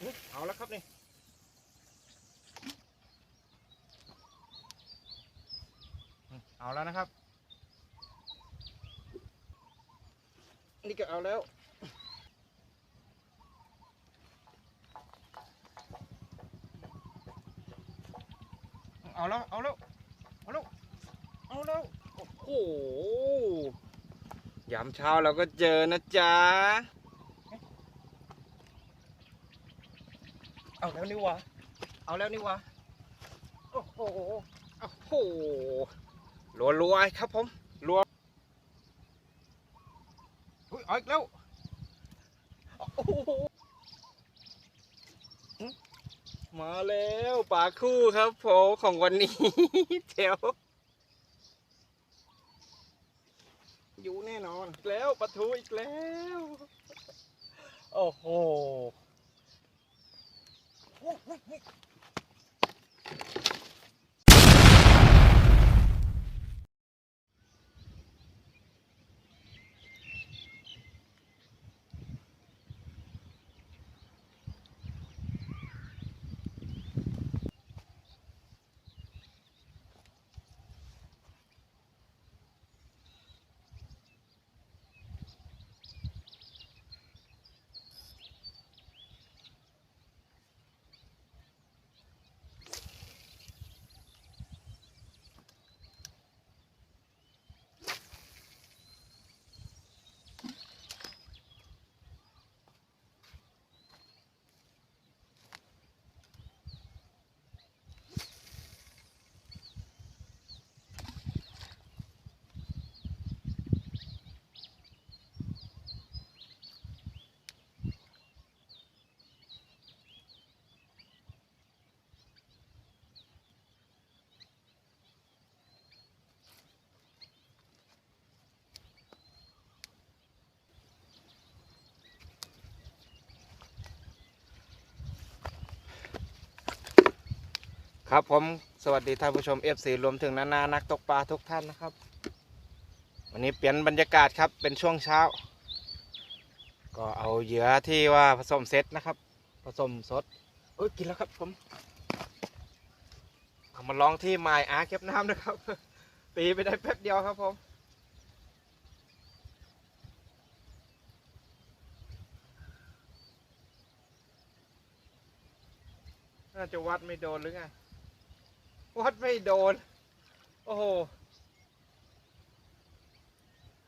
เอาแล้วครับนี่เอาแล้วนะครับ นี่ก็เอาแล้วเอาแล้วเอาแล้วเอาแล้วเอาแล้วโอ้โหยามเช้าเราก็เจอนะจ๊ะ เอาแล้วนี่วะ เอาแล้วนี่วะ โอ้โห โอ้โหรัวๆครับผมรัวอุ้ยเอาอีกแล้ว โอ้โห มาแล้วปลาคู่ครับผมของวันนี้เจ๋วอยู่แน่นอนอีกแล้วปลาทูอีกแล้ว โอ้โห Woof, woof, woof. ครับผมสวัสดีท่านผู้ชม FC รวมถึงนานานักตกปลาทุกท่านนะครับ วันนี้เปลี่ยนบรรยากาศครับเป็นช่วงเช้า ก็เอาเหยื่อที่ว่าผสมเซตนะครับ ผสมสดเอ้ยกินแล้วครับผมเอามาลองที่ไม้อาเก็บน้ำนะครับ ตีไปได้แป๊บเดียวครับผมน่าจะวัดไม่โดนหรือไง วัดไม่โดน โอ้โห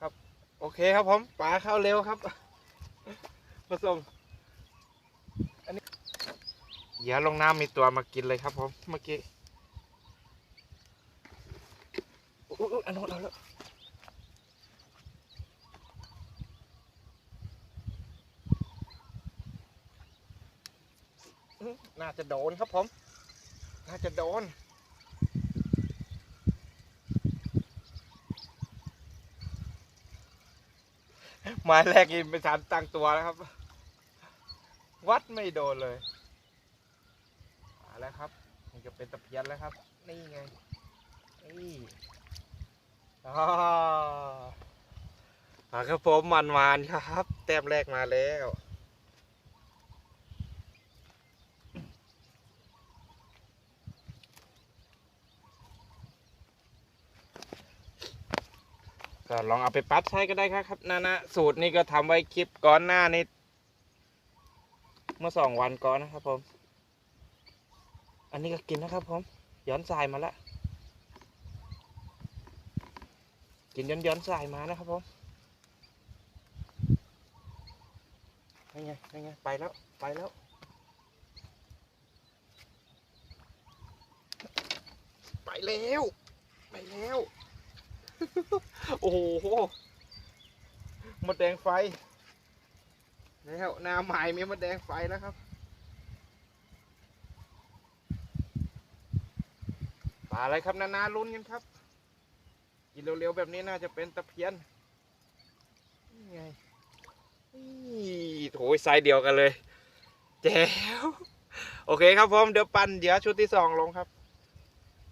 ครับ โอเคครับผมปลาเข้าเร็วครับ ผสม อันนี้อย่าลงน้ำมีตัวมากินเลยครับผม เมื่อกี้อุ๊ยอันนู้นเอาแล้วน่าจะโดนครับผม น่าจะโดน มาแรกอินไปสามตั้งตัวแล้วครับ วัดไม่โดนเลยมาแล้วครับมันจะเป็นตะเพียนแล้วครับ นี่ไงนี่อ่าครับผมมันวานครับ แต้มแรกมาแล้ว ก็ลองเอาไปปรับใช้ก็ได้ครับนานะสูตรนี้ก็ทำไว้คลิปก่อนหน้านี้เมื่อสองวันก่อนนะครับผม อันนี้ก็กินนะครับผมย้อนสายมาแล้วกินย้อนย้อนสายมานะครับผมนี่ไงนี่ไงไปแล้วไปแล้วไปแล้วไปแล้ว โอ้โหมดแดงไฟแล้วนาใหม่มีมดแดงไฟแล้วครับปลาอะไรครับนานาลุ้นกันครับ กินเร็วๆแบบนี้น่าจะเป็นตะเพียนนี่ไงโถยไซส์เดียวกันเลยแจ๋วโอเคครับผมเดี๋ยวปั่นเดี๋ยวชุดที่สองลงครับ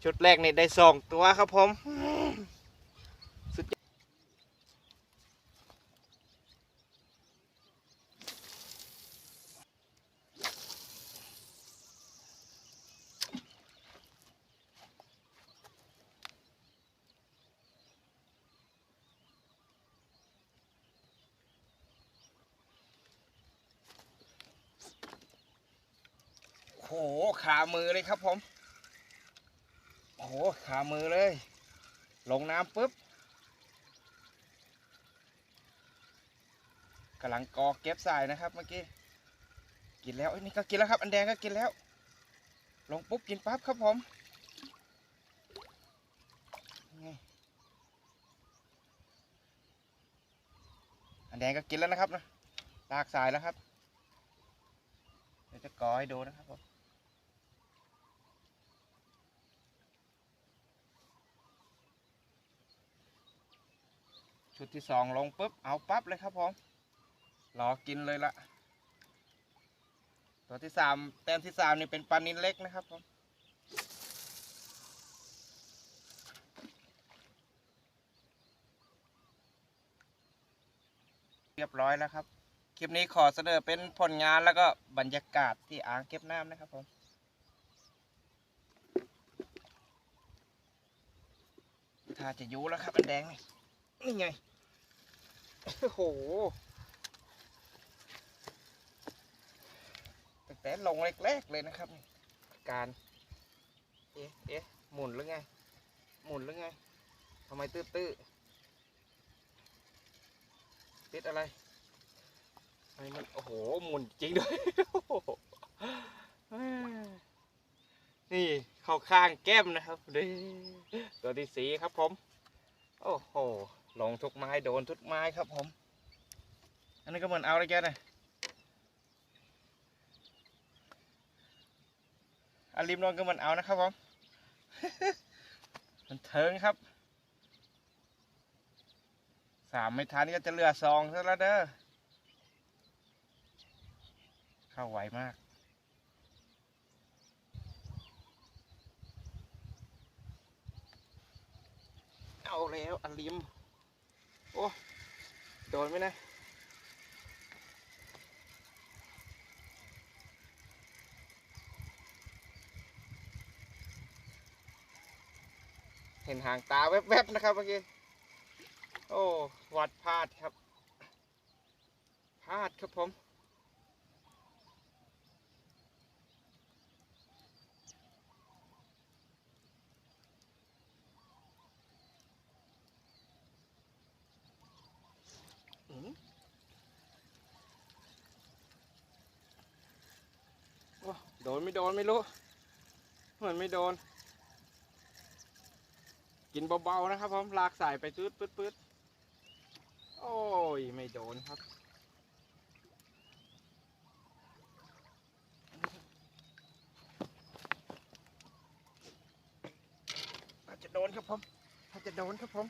ชุดแรกนี่ได้สองตัวครับผม ค โหขามือเลยครับผมโอ้โหขามือเลย ลงน้ำปุ๊บกำลังกอเก็บสายนะครับเมื่อกี้กินแล้วเอ้นี่ก็กินแล้วครับอันแดงก็กินแล้ว ลงปุ๊บกินปั๊บครับผมอันแดงก็กินแล้วนะครับนะลากสายแล้วครับเดี๋ยวจะกอให้ดูนะครับผม ชุดที่สองลงปุ๊บเอาปั๊บเลยครับผมรอกินเลยละตัวที่สามแต้มที่สามนี่เป็นปลานินเล็กนะครับผมเรียบร้อยแล้วครับคลิปนี้ขอเสนอเป็นผลงานแล้วก็บรรยากาศที่อ่างเก็บน้ำนะครับผมถ้าจะยูแล้วครับอันแดงนี่นี่ไง โอ้โหตั้งแต่ลงแรกๆเลยนะครับ การ เอ๊ะเอ๊ะหมุนหรือไง หมุนหรือไงทำไมตื้อตื้อติดอะไรทำไมมัน โอ้โห หมุนจริงด้วย นี่ เข้าข้างแก้มนะครับดีตัวที่สีครับผม โอ้โห ลงทุกไม้โดนทุกไม้ครับผม อันนี้ก็เหมือนเอาเลยแกนะอาริมโดนก็เหมือนเอานะครับผมมันเทิงครับสามไม่ทันก็จะเหลือสองซะแล้วเด้อเข้าไวมากเอาแล้วอาริม โอ้โดนไหมนะเห็นหางตาแวบๆนะครับเมื่อกี้ โอ้ วัดพลาดครับ พลาดครับผม อืมโอ้โด นไม่โดนไม่รู้ เหมือนไม่โดน กินเบาๆนะครับผมลากสายไปตืดปืดปืดโอ้ยไม่โดนครับ อาจจะโดนครับผมอาจจะโดนครับผม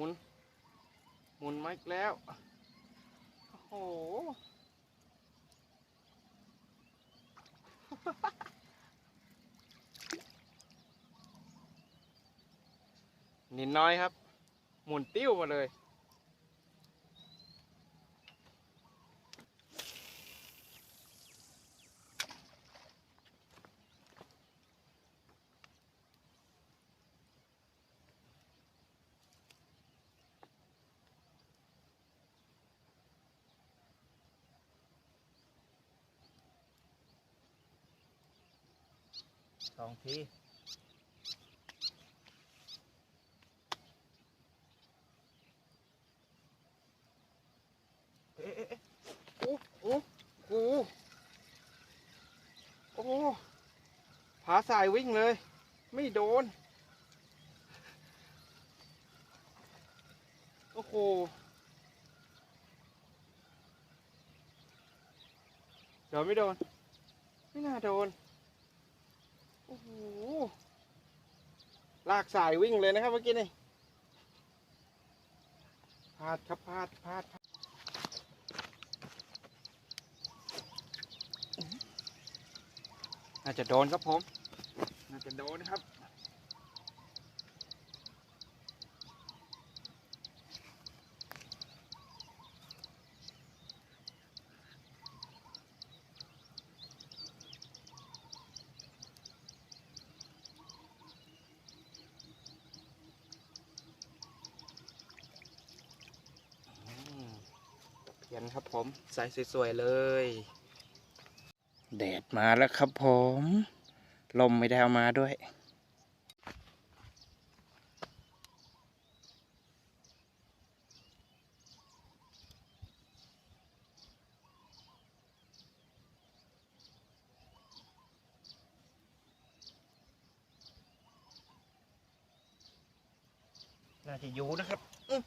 มุน หมุนมาอีกแล้ว โอ้โห นิดน้อยครับ หมุนติ้วมาเลย สองทีเอ๊ะเอ๊ะเอ๊ะโอ้โอ้โอ้โอ้ผาสายวิ่งเลย ไม่โดน โอ้โหโดนไม่โดน ไม่น่าโดน โอ้โห ลากสายวิ่งเลยนะครับเมื่อกี้นี่พลาดครับพลาดพลาดพลาดน่าจะโดนครับผม น่าจะโดนครับ โเย็นครับผม ใส่สวยๆเลย แดดมาแล้วครับผม ลมไม่ได้เอามาด้วยน่าจะอยู่นะครับอื้อ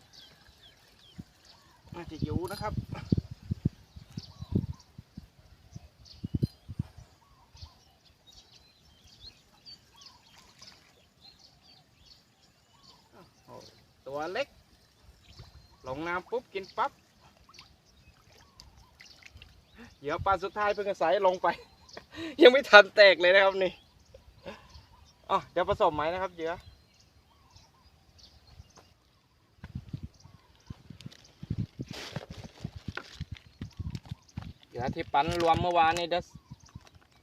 น่าจะอยู่นะครับ โอ้โห ตัวเล็ก ลงน้ำปุ๊บกินปั๊บเหยื่อปลาสุดท้ายเพิ่งจะใส่ลงไป ยังไม่ทันแตกเลยนะครับนี่อ๋อเดี๋ยวผสมไหมนะครับเหยื่อเหยื่อที่ปั้นรวมเมื่อวานนี่เดยว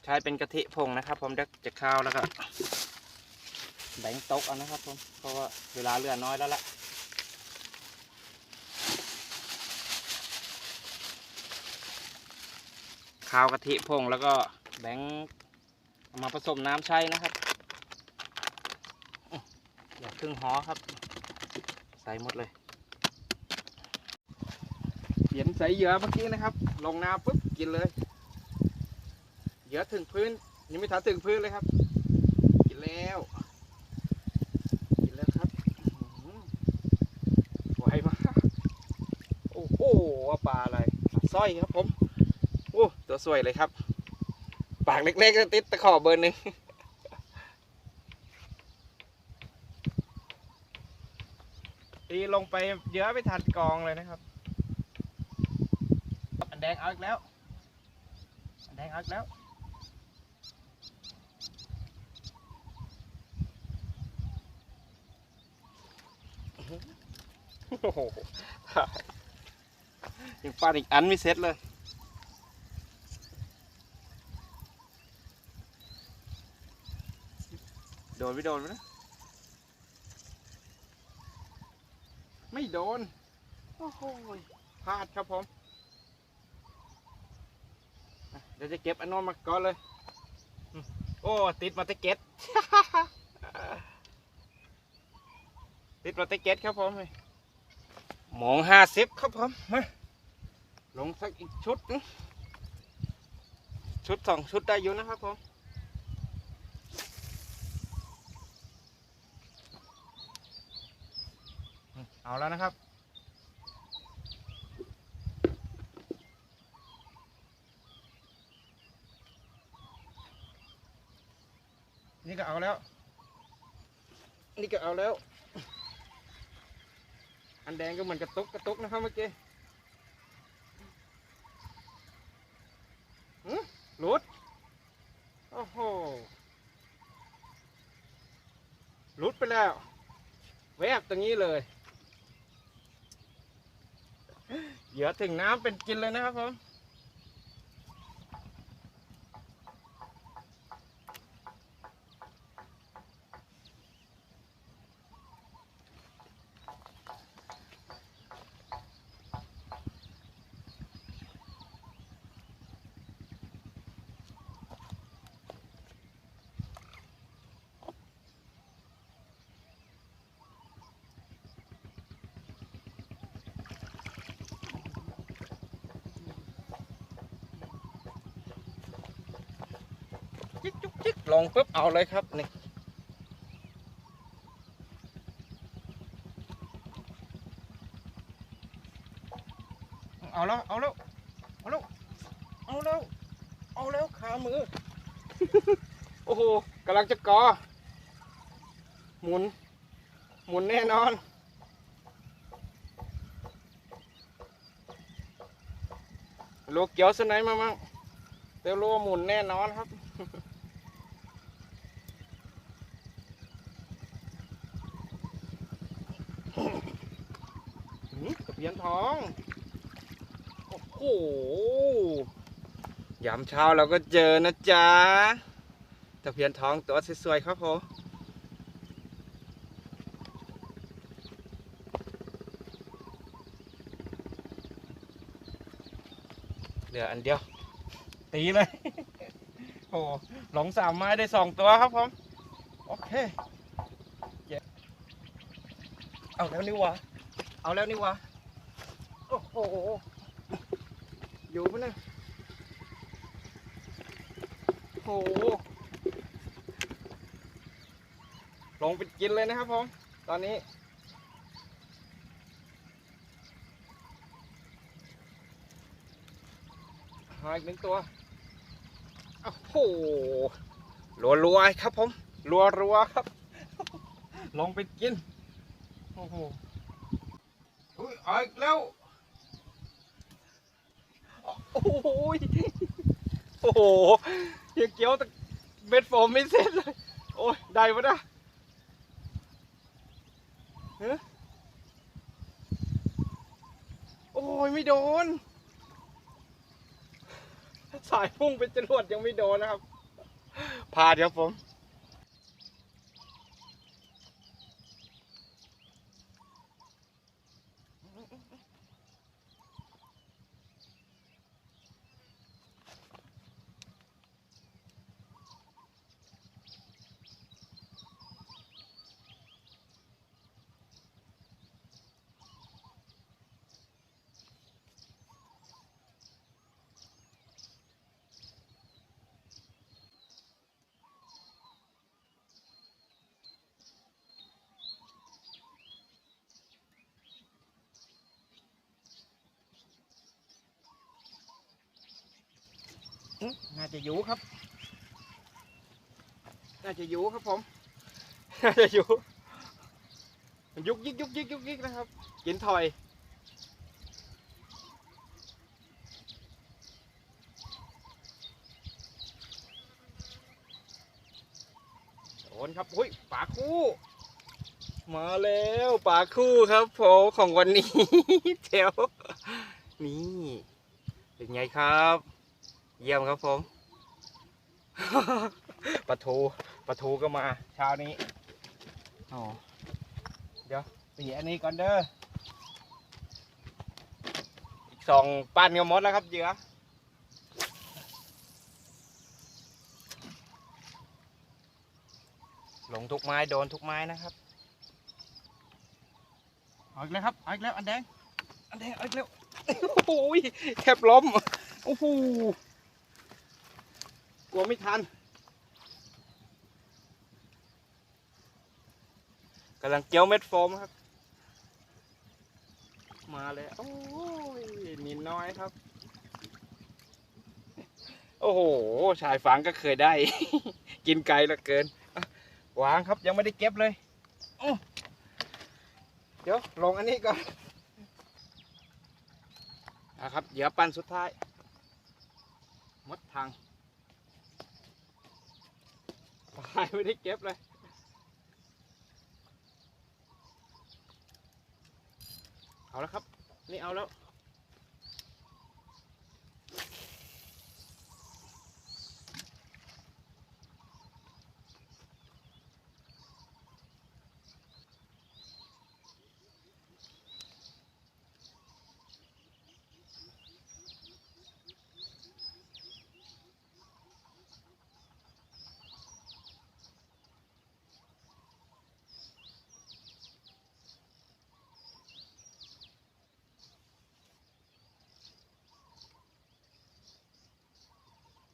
ใช้เป็นกะทิผงนะครับ ผมเดี๋ยวจะข้าวแล้วก็แบ่งโต๊ะเอานะครับผมเพราะว่าเวลาเหลือน้อยแล้วล่ะ ข้าวกะทิผงแล้วก็แบ่งเอามาผสมน้ำใช้นะครับอื้ออย่าครึ่งหอครับ ใส่หมดเลยเห็นใส่เหยื่อเมื่อกี้นะครับ ลงน้ำปุ๊บกินเลยเหยื่อถึงพื้นยังไม่ทันถึงพื้นเลยครับ กินแล้วกินแล้วครับอื้อหือไวมากโอ้โหปลาอะไรปลาสร้อยครับผม สวยเลยครับ ปากเล็กๆติดตะขอเบอร์หนึ่งตีลงไปเยอะไม่ทันกองเลยนะครับ อันแดงเอาอีกแล้ว อันแดงเอาอีกแล้วโอ้โหยังฟาดอีกอันไม่เซ็ตเลย โดนไม่โดนไหมนะ ไม่โดน โอ้โหพลาดครับผมอะเดี๋ยวจะเก็บอันโนนมาก่อนเลยอืมโอ้ ติดมาตะเก็ตติดมาตะเก็ตครับผมหมองห้าสิบครับผมมาลงสักอีกชุดนึงชุดสองชุดได้อยู่นะครับผม เอาแล้วนะครับ นี่ก็เอาแล้ว นี่ก็เอาแล้ว อันแดงก็เหมือนกระตุกกระตุกนะครับเมื่อกี้หืมหลุด โอ้โหหลุดไปแล้ว แวบตรงนี้เลย เหยื่อถึงน้ำเป็นกินเลยนะครับผม จิ๊กจุกจิ๊กลงปุ๊บเอาเลยครับนี่เอาแล้วเอาแล้วเอาแล้วเอาแล้วเอาแล้วขามือ โอ้โหกำลังจะกอ หมุน หมุนแน่นอนโลเกียวสไนมามั่งเตลโลหมุนแน่นอนครับ หืมตะเพียนทอง โอ้โห ยามเช้าเราก็เจอนะจ๊ะตะเพียนทองตัวสวยๆครับผมเหลืออันเดียว ตีเลย โอ้หลงสามไม้ได้สองตัวครับผม โอเคเจ็บเอาแล้วนี่วะ เอาแล้วนี่วะ โอ้โห อยู่ปะเนี่ยโอ้โห ลงไปกิน เลยนะครับผม ตอนนี้ หาอีกหนึ่งตัว โอ้โห รัวๆครับผม รัวๆครับ ลงไปกิน โอ้โหอุ้ยอีกแล้ว โอ้โหโอ้โหยังเกี้ยวแต่เม็ดโฟมไม่เสร็จเลย โอ้ย ได้ปะนะ ฮะโอ้ยไม่โดน สายพุ่งเป็นจรวดยังไม่โดนนะครับพลาดครับผม น่าจะอยู่ครับ น่าจะอยู่ครับผม น่าจะอยู่มันยุกยิกยุกยิกยุกยิกนะครับ กินถอยโดนครับหุ้ยปลาคู่ มาแล้วปลาคู่ครับผมของวันนี้เจ๋วนี่ เป็นไงครับ เยี่ยมครับผม ปลาทูปลาทูก็มาเช้านี้อ๋อเดี๋ยวตีอันนี้ก่อนเด้ออีกสองปั้นก็หมดแล้วครับเหยื่อลงทุกไม้โดนทุกไม้นะครับเอาอีกแล้วครับเอาอีกแล้วอันแดงอันแดงเอาอีกแล้วโอ้โหแทบล้มโอ้โห กลัวไม่ทันกำลังเกี่ยวเม็ดโฟมครับ มาเลยโอ้ยนินน้อยครับ โอ้โห ชายฝังก็เคยได้ กินไกลเหลือเกินวางครับยังไม่ได้เก็บเลยเดี๋ยวลงอันนี้ก่อนนะครับ เดี๋ยวปันสุดท้าย มดทางายไม่ได้เก็บเลยเอาแล้วครับ นี่เอาแล้ว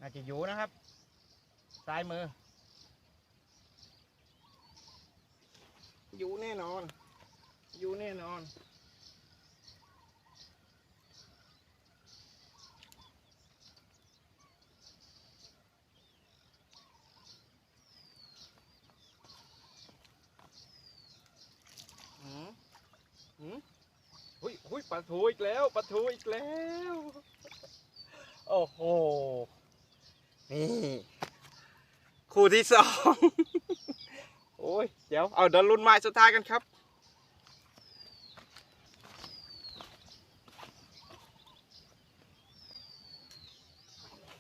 าจะอยู่นะครับ ซ้ายมือ อยู่แน่นอน อยู่แน่นอนหืมหืมหุยหุยปลาทูอีกแล้วปลาทูอีกแล้ว โอ้โห นี่ คู่ที่สอง โอ้ย เดี๋ยว เอาเดินรุ่นไม้สุดท้ายกันครับ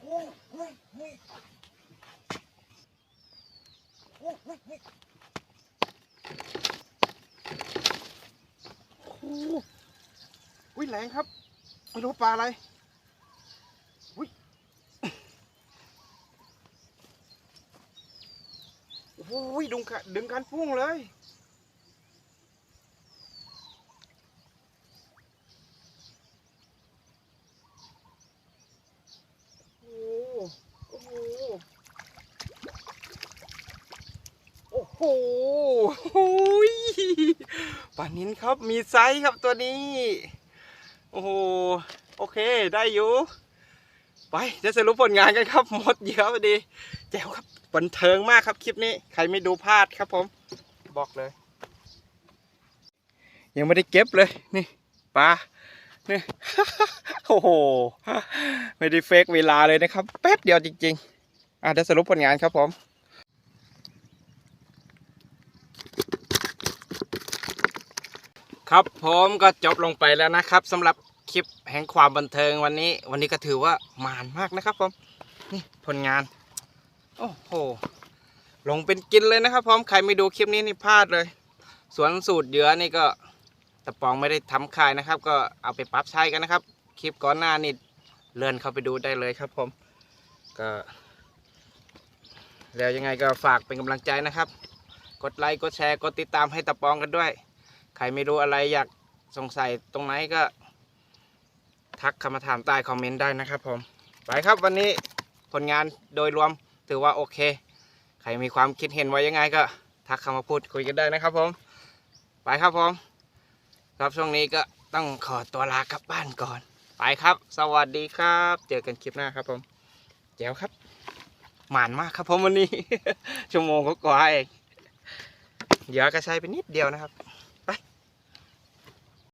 โอ้โหอุ้ยแรงครับ ไม่รู้ปลาอะไร อ้ยดึงกันดึงกันพุ่งเลยโอ้โอ้โหโอ้โหโอ้ยปลานินครับมีไซส์ครับตัวนี้ โอ้โห โอเค ได้อยู่ ไปจะสรุปผลงานกันครับหมดเยอะพอดีแจ๋วครับบันเทิงมากครับคลิปนี้ใครไม่ดูพลาดครับผมบอกเลย ยังไม่ได้เก็บเลยนี่ปลานี่โอ้โหไม่ได้เฟกเวลาเลยนะครับ แป๊บเดียวจริง ๆอะเดี๋ยวสรุปผลงานครับผมครับผมก็จบลงไปแล้วนะครับสำหรับ คลิปแห่งความบันเทิงวันนี้ วันนี้ก็ถือว่ามานมากนะครับผมนี่ผลงาน โอ้โหลงเป็นกินเลยนะครับผมใครไม่ดูคลิปนี้นี่พลาดเลย สวนสูตรเยือนี่ก็ตะปองไม่ได้ทำขายนะครับ ก็เอาไปปรับใช้กันนะครับ คลิปก่อนหน้านี่เลื่อนเข้าไปดูได้เลยครับผมก็แล้วยังไงก็ฝากเป็นกำลังใจนะครับ กดไลค์กดแชร์กดติดตามให้ตะปองกันด้วย ใครไม่รู้อะไรอยากสงสัยตรงไหนก็ ทักคำมาถามใต้คอมเมนต์ได้นะครับผม ไปครับวันนี้ผลงานโดยรวมถือว่าโอเค ใครมีความคิดเห็นไว้ยังไงก็ ทักเข้ามาพูดคุยกันได้นะครับผม ไปครับผม ครับช่วงนี้ก็ต้องขอตัวลากลับบ้านก่อน ไปครับ สวัสดีครับ เจอกันคลิปหน้าครับผมแจ๋วครับ หมานมากครับผมวันนี้ ชั่วโมงก็กว่าเองเดี๋ยวก็ใช้ไปนิดเดียวนะครับ